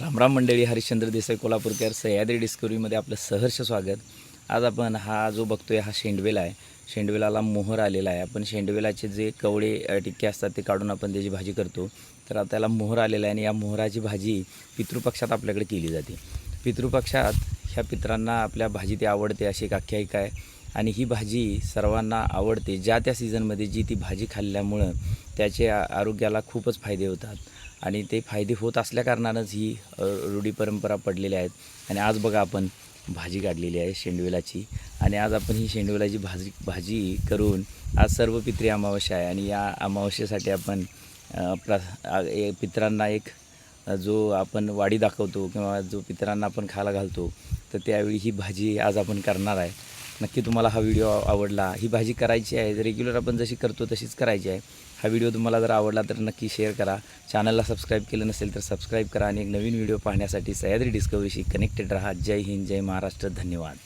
रामराम मंडळी हरिश्चंद्र देसाई कोल्हापूरकर सह्याद्री डिस्कवरीमध्ये आपलं सहर्ष स्वागत. आज आपण हा जो बघतोय हा शेंडवेला आहे. शेंडवेलाला मोहर आलेला आहे. आपण शेंडवेलाचे जे कवळे टिक्के असतात ते काढून आपण त्याची भाजी करतो. तर आता त्याला मोहर आलेला आहे आणि या मोहराची भाजी पितृपक्षात आपल्याकडे केली जाते. पितृपक्षात ह्या पित्रांना आपल्या भाजी ते आवडते अशी एक आख्यायिका आहे. आणि ही भाजी सर्वांना आवडते. ज्या त्या सीझनमध्ये जी ती भाजी खाल्ल्यामुळं त्याचे आरोग्याला खूपच फायदे होतात. आणि ते फायदे होत असल्याकारणानंच ही रूढी परंपरा पडलेल्या आहेत. आणि आज बघा आपण भाजी काढलेली आहे शेंडवेलाची. आणि आज आपण ही शेंडवेलाची भाजी भाजी करून आज सर्व पित्री अमावस्या आहे. आणि या अमावस्येसाठी आपण प्र ए- पित्रांना एक जो आपण वाडी दाखवतो किंवा जो पित्रांना आपण खायला घालतो तर त्यावेळी ही भाजी आज आपण करणार आहे. नक्की तुम्हाला हा व्हिडिओ आवडला. ही भाजी करायची आहे रेग्युलर आपण जशी करतो तशीच करायची आहे. हा व्हिडिओ तुम्हाला जर आवडला तर नक्की शेअर करा. चॅनलला सबस्क्राईब केलं नसेल तर सबस्क्राईब करा आणि एक नवीन व्हिडिओ पाहण्यासाठी सह्याद्री डिस्कवरीशी कनेक्टेड राहा. जय हिंद जय महाराष्ट्र. धन्यवाद.